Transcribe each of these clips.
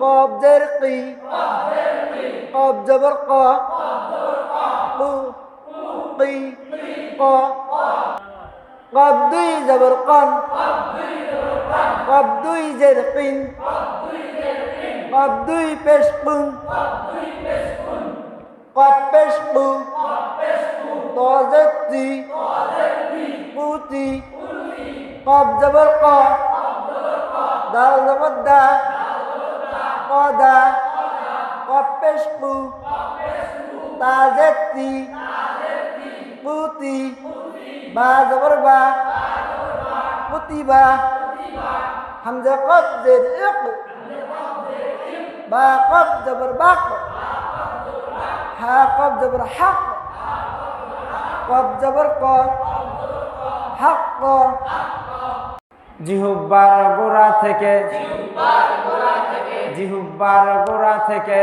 কব জের কি? কব জবর ক? কু, কি, ক? কব দুই জবর কন? কব দুই জের কিন? কব দুই পেশ কুন? কব পেশ কু? তজতি পুতি কব জবর ক দাল জবর দা কদা কব পেশ কু তাজতি পুতি বা জবর বা পুতিবা, হামজা কব ইক, বা কব জবর বাক, হা কব জবর হক কব জবর ক হক ক জিহুব্বার গোড়া থেকে। জিহুব্বার গোড়া থেকে।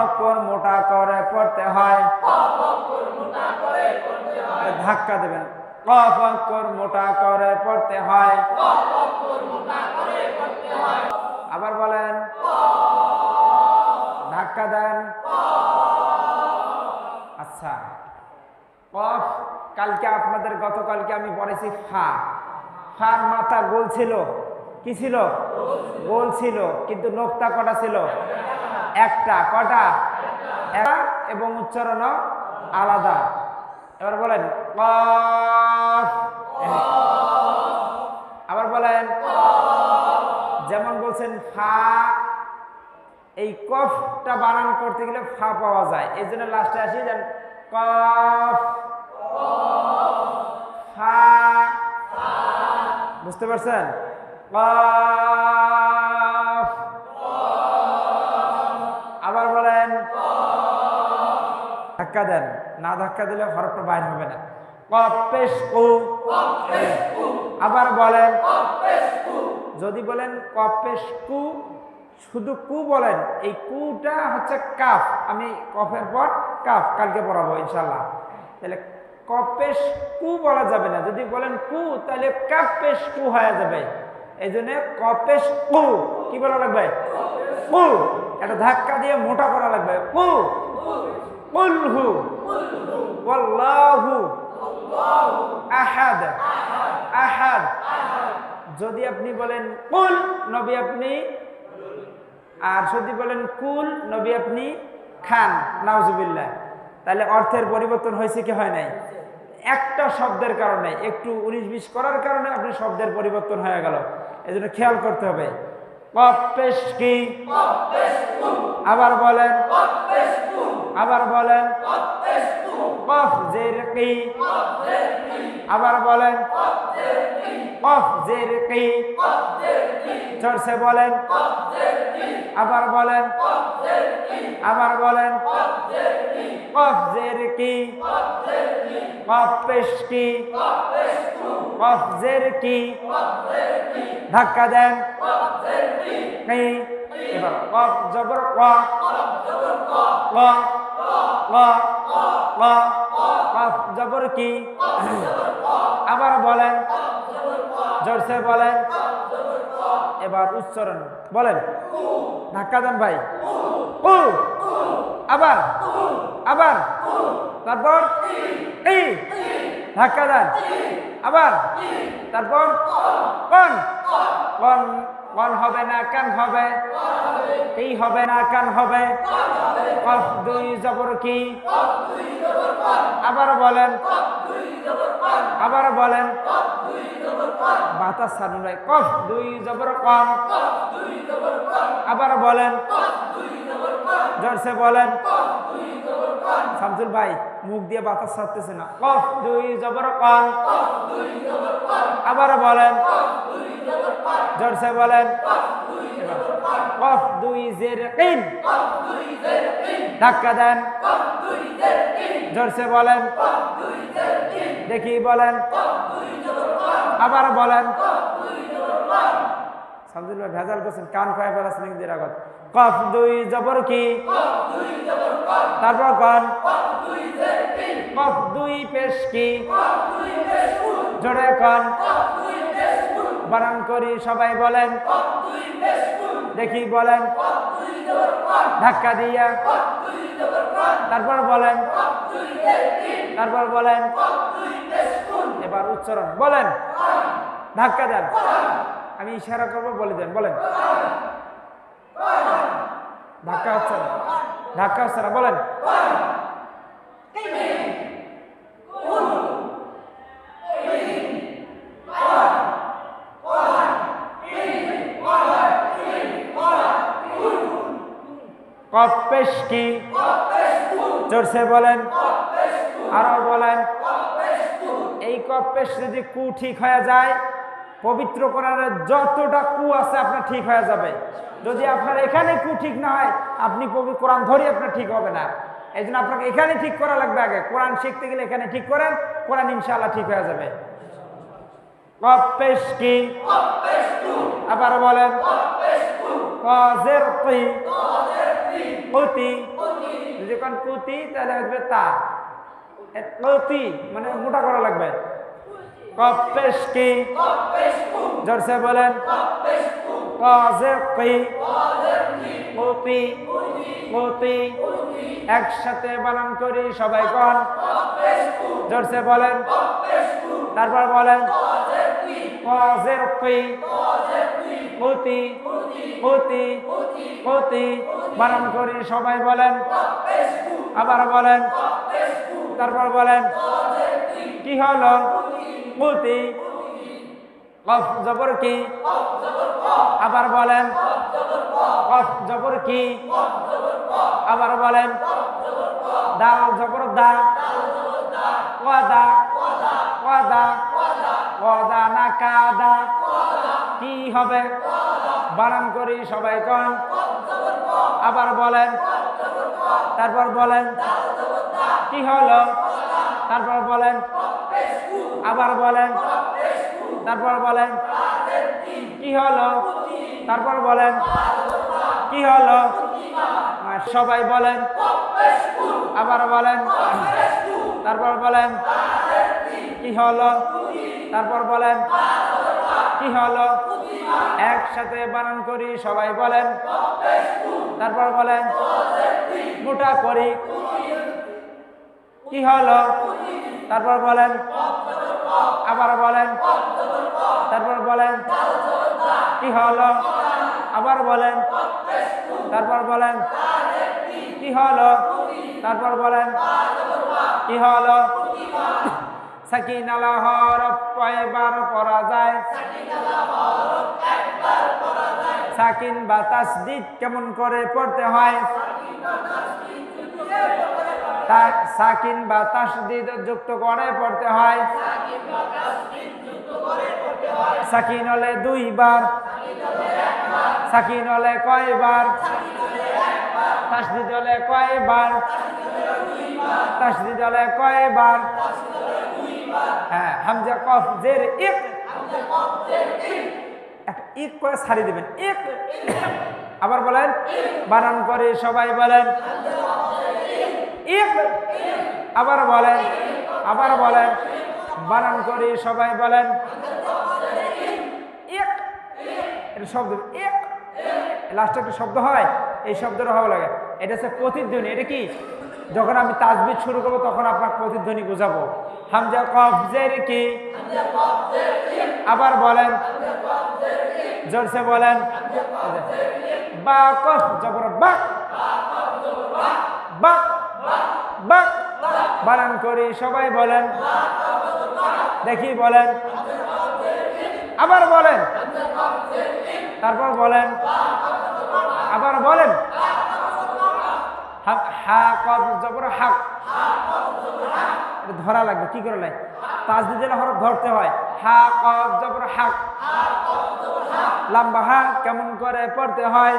অক্ষর মোটা করে পড়তে হয়। ধাক্কা দেবেন। অক্ষর মোটা করে পড়তে হয়। কালকে আপনাদের, গতকালকে আমি পড়েছি ফা। ফার মাথা গোল ছিল। কি ছিল? গোল ছিল, কিন্তু নোকতা কটা ছিল? একটা, কটা? এবং উচ্চারণও আলাদা। এবার বলেন আবার বলেন, যেমন বলছেন ফা, এই কফটা বানান করতে গেলে ফা পাওয়া যায়। এই জন্য লাস্টে আসি যেন কফ। বুঝতে পারছেন? আবার বলেন ধাক্কা দেন। না ধাক্কা দিলে হরফটা বাইর হবে না। আবার বলেন যদি বলেন কপেশ কু শুধু কু বলেন এই কুটা হচ্ছে কাফ। আমি কফের পর কাফ কালকে পড়াবো ইনশাল্লাহ তাহলে কপেশ কু বলা যাবে না। যদি বলেন কু, তাহলে কাপেশ কু হয়ে যাবে। এই জন্য কপেশ কু, কি বলা লাগবে? কু। একটা ধাক্কা দিয়ে মোটা করা লাগবে। কু। কুলহু। ওয়াল্লাহু। আহাদ। আহাদ। যদি আপনি বলেন কুল, নবী আপনি। আর যদি বলেন কুল, নবী আপনি খান, নাউজুবিল্লাহ। তাহলে অর্থের পরিবর্তন হয়েছে কি হয় নাই? একটা শব্দের কারণে একটু উনিশ বিশ করার কারণে আপনি শব্দের পরিবর্তন হয়ে গেল। এই জন্য খেয়াল করতে হবে। কপেশ কি? আবার বলেন। আবার বলেন। কফ জের কি? আবার বলেন। কফ জের কি? চরসে বলেন। আবার বলেন। আবার বলেন। ধাক্কা দেন। এবার জবর ক। আবার বলেন। জোরসে বলেন। এবার উচ্চারণ। বলেন। ধাক্কা দেন ভাই। উ আবার আবার, তারপর এই ধাক্কা দেন আবার, তারপর, কোন কোন কোন হবে না, কান হবে এই হবে না, কান হবে, কফ দুই জবর কি? আবার বলেন আবার বলেন, বাতাস ভাই কফ দুই জবর কম আবার বলেন জোরসে বলেন। শামসুল ভাই, মুখ দিয়ে বাতাস ছাড়তেছে না। কফ, দুই জবর কম আবার বলেন। জোরসে বলেন। কফ, দুই জের কিন। ধাক্কা দেন। জোরসে বলেন। দেখি বলেন। আবার বলেন। ভাই ভেজাল করছেন, কান খায় ফেলাছেন ইংরেজির আগত। কফ দুই জবর কি? তারপর কন? কফ দুই পেশ কি? জোরে কন। বানান করি সবাই বলেন। দেখি বলেন। ধাক্কা দিয়া। তারপর বলেন। তারপর বলেন। এবার উচ্চারণ। বলেন। ধাক্কা দেন। আমি ইশারা করব, বলে দেন, বলেন। ধাক্কা হচ্ছে না। ধাক্কা হচ্ছে না, বলেন। কপেশ কি? জোরসে বলেন। আরও বলেন। এই কপেশ যদি কু ঠিক হয়ে যায় পবিত্র কোরআনের যতটা কু আছে আপনার ঠিক হয়ে যাবে। যদি আপনার এখানে কু ঠিক না হয়, আপনি পবি- কোরআন ধরি আপনার ঠিক হবে না। এই জন্য আপনাকে এখানে ঠিক করা লাগবে আগে। কোরআন শিখতে গেলে এখানে ঠিক করেন, কোরআন ইনশাআল্লাহ ঠিক হয়ে যাবে। আবার বলেন কজের কতি, তাহলে আসবে তা। মানে মোটা করা লাগবে। কপেশ কি জোরসে বলেন একসাথে বানান করি, সবাই কন। জোরসে বলেন, তারপর বলেন কজের কি কতি কতি কতি বানান করি, সবাই বলেন। আবার বলেন, তারপর বলেন কি হলো? কতি কফ জবর কি? আবার বলেন। কফ জবর কি? আবার বলেন। দাল জবর দা। ওয়াদা ওয়াদা ওয়াদা না কাদা। কি হবে? বানান করি সবাই কন। আবার বলেন। তারপর বলেন। কি হলো? তারপর বলেন। আবার বলেন। তারপর বলেন। কি হলো? তারপর বলেন। কি হলো? সবাই বলেন। আবার বলেন। তারপর বলেন। কি হলো? তারপর বলেন। কি হলো? একসাথে বানান করি, সবাই বলেন। তারপর বলেন। মোটা করি। কি হলো? তারপর বলেন। আবার বলেন। তারপর বলেন, কি হলো? আবার বলেন। তারপর বলেন, কি হলো? তারপর বলেন, কি হলো? সাকিন বা তাসদিদ কেমন করে পড়তে হয়? সাকিন বা তাসদিদ যুক্ত করে পড়তে হয়। সাকিন হলে দুইবার। সাকিন হলে কয়বার। তাসদিদ হলে কয়বার। তাসদিদ হলে কয়বার। হ্যাঁ হামজা কফ জের একটা ইক করে ছাড়িয়ে দেবেন, ইক। আবার বলেন, বানান করে সবাই বলেন। আবার বলেন আবার বলেন, বানান করে, সবাই বলেন। এটা শব্দ লাস্টে একটা শব্দ হয়, এই শব্দটা ভালো লাগে। এটা হচ্ছে প্রতিধ্বনি, এটা কি? যখন আমি তাজবিদ শুরু করব, তখন আপনার প্রতিধ্বনি বুঝাবো। হামজা কফ জের কি? আবার বলেন, জোরসে বলেন, বা কফ জবর বাক বাক বাক বানান করি, সবাই বলেন। দেখি বলেন। আবার বলেন। তারপর বলেন। আবার বলেন। হা- হাক। ধরা লাগবে, কি করে লাগে তাজ দিতে হরফ ধরতে হয়। হা, কফ, জবর, হাক। লম্বা হা, কেমন করে পড়তে হয়?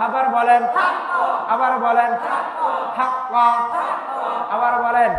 আবার বলেন আবার বলেন আবার বলেন